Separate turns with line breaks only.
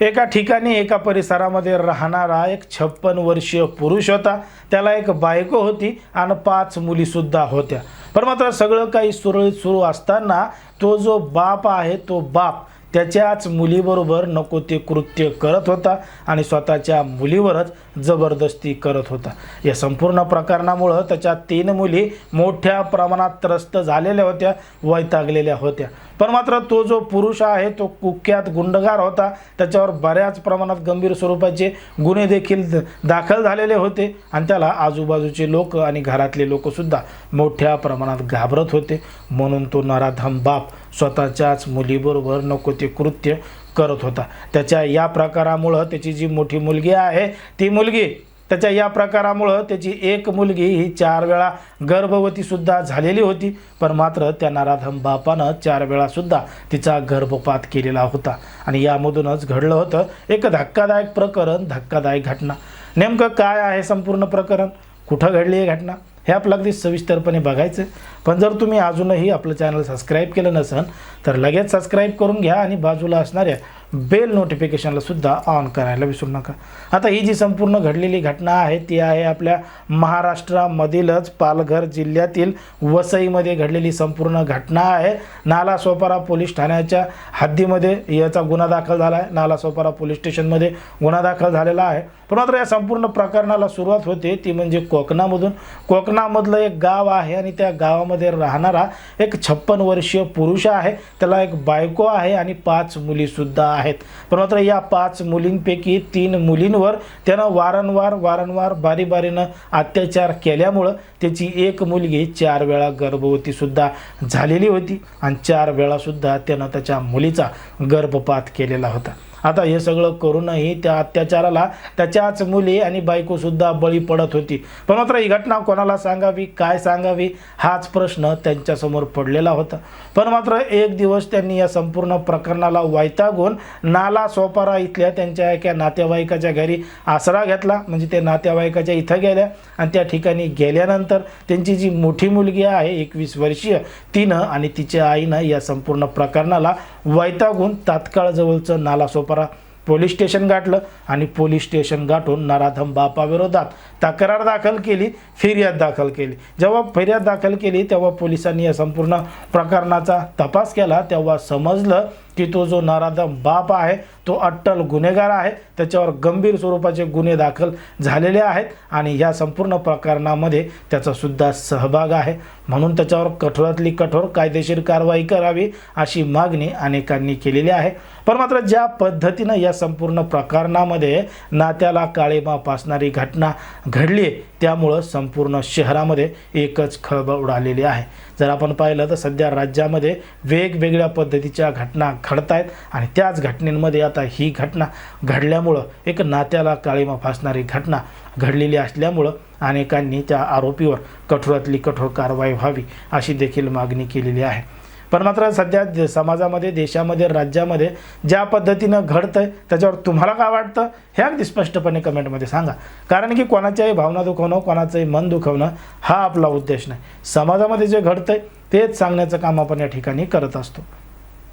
एका ठिकाणी एका परिसरामध्ये राहणारा एक छप्पन वर्षीय पुरुष होता. त्याला एक बायको होती आणि पाच मुलीसुद्धा होत्या. पण मात्र सगळं काही सुरळीत सुरू असताना तो जो बाप आहे तो बाप त्याच्याच मुलीबरोबर नको ते कृत्य करत होता आणि स्वतःच्या मुलीवरच जबरदस्ती करत होता. या संपूर्ण प्रकरणामुळं त्याच्या तीन मुली मोठ्या प्रमाणात त्रस्त झालेल्या होत्या वैतागलेल्या होत्या. पण मात्र तो जो पुरुष आहे तो कुख्यात गुंडगार होता त्याच्यावर बऱ्याच प्रमाणात गंभीर स्वरूपाचे गुन्हे देखील द- दाखल झालेले होते आणि त्याला आजूबाजूचे लोक आणि घरातले लोकसुद्धा मोठ्या प्रमाणात घाबरत होते. म्हणून तो नराधम बाप स्वतःच्याच मुलीबरोबर नको ते कृत्य करत होता. त्याच्या या प्रकारामुळं त्याची जी मोठी मुलगी आहे ती मुलगी त्याच्या या प्रकारामुळं त्याची एक मुलगी ही चार वेळा गर्भवतीसुद्धा झालेली होती पण मात्र त्या नाराधम बापानं चार वेळासुद्धा तिचा गर्भपात केलेला होता. आणि यामधूनच घडलं होतं एक धक्कादायक प्रकरण धक्कादायक घटना. नेमकं काय आहे संपूर्ण प्रकरण? कुठं घडली आहे घटना? हे आपलं अगदी सविस्तरपणे बघायचं पण जर तुम्ही अजूनही आपलं चॅनल सबस्क्राईब केलं नसेल तर लगेच सबस्क्राईब करून घ्या आणि बाजूला असणाऱ्या बेल नोटिफिकेशनला सुद्धा ऑन करायला विसरू नका. आता ही जी संपूर्ण घडलेली घटना आहे ती आहे आपल्या महाराष्ट्रामधीलच पालघर जिल्ह्यातील वसईमध्ये घडलेली संपूर्ण घटना आहे. नालासोपारा पोलीस ठाण्याच्या हद्दीमध्ये याचा गुन्हा दाखल झाला आहे नालासोपारा पोलीस स्टेशनमध्ये गुन्हा दाखल झालेला आहे. पण मात्र या संपूर्ण प्रकरणाला सुरुवात होते ती म्हणजे कोकणामधून. कोकणामधलं एक गाव आहे आणि त्या गावामध्ये राहणारा एक छप्पन वर्षीय पुरुष आहे. त्याला एक बायको आहे आणि पाच मुलीसुद्धा आहेत. पण मात्र या पाच मुलींपैकी तीन मुलींवर त्यानं वारंवार वारंवार बारीबारीनं अत्याचार केल्यामुळं त्याची एक मुलगी चार वेळा गर्भवतीसुद्धा झालेली होती आणि चार वेळासुद्धा त्यानं त्याच्या मुलीचा गर्भपात केलेला होता. आता हे सगळं करूनही त्या अत्याचाराला त्याच्याच मुली आणि बायकोसुद्धा बळी पडत होती. पण मात्र ही घटना कोणाला सांगावी काय सांगावी हाच प्रश्न त्यांच्यासमोर पडलेला होता. पण मात्र एक दिवस त्यांनी या संपूर्ण प्रकरणाला वैतागून नाला सोपारा इथल्या त्यांच्या एका नातेवाईकाच्या घरी आसरा घेतला. म्हणजे ते नातेवाईकाच्या इथं गेल्या आणि त्या ठिकाणी गेल्यानंतर त्यांची जी मोठी मुलगी आहे एकवीस वर्षीय तिनं आणि तिच्या आईनं या संपूर्ण प्रकरणाला वैतागून तात्काळ जवळचं नाला सोपारा पोलीस स्टेशन गाठलं आणि पोलीस स्टेशन गाठून नराधम बापाविरोधात तक्रार दाखल केली फिर्याद दाखल केली. जेव्हा फिर्याद दाखल केली तेव्हा पोलिसांनी या संपूर्ण प्रकरणाचा तपास केला तेव्हा समजलं की तो जो नराधम बाप आहे तो अट्टल गुन्हेगार आहे. त्याच्यावर गंभीर स्वरूपाचे गुन्हे दाखल झालेले आहेत आणि या संपूर्ण प्रकरणामध्ये त्याचासुद्धा सहभाग आहे. म्हणून त्याच्यावर कठोरातली कठोर कायदेशीर कारवाई करावी अशी मागणी अनेकांनी केलेली आहे. पण मात्र ज्या पद्धतीनं या संपूर्ण प्रकरणामध्ये नात्याला काळेमा पासणारी घटना घडली त्यामुळं संपूर्ण शहरामध्ये एकच खळबळ उडालेली आहे. जर आपण पाहिलं तर सध्या राज्यामध्ये वेगवेगळ्या पद्धतीच्या घटना घडत आहेत आणि त्याच घटनेमध्ये आता ही घटना घडल्यामुळं एक नात्याला काळीमा फासणारी घटना घडलेली असल्यामुळं अनेकांनी त्या आरोपीवर कठोरातली कठोर कारवाई व्हावी अशी देखील मागणी केलेली आहे. पण मात्र सध्या समाजामध्ये देशामध्ये राज्यामध्ये ज्या पद्धतीनं घडतं आहे त्याच्यावर तुम्हाला काय वाटतं? हे अगदी स्पष्टपणे कमेंटमध्ये सांगा. कारण की कोणाच्याही भावना दुखवणं कोणाचंही मन दुखवणं हा आपला उद्देश नाही. समाजामध्ये जे घडतं आहे तेच सांगण्याचं काम आपण या ठिकाणी करत असतो.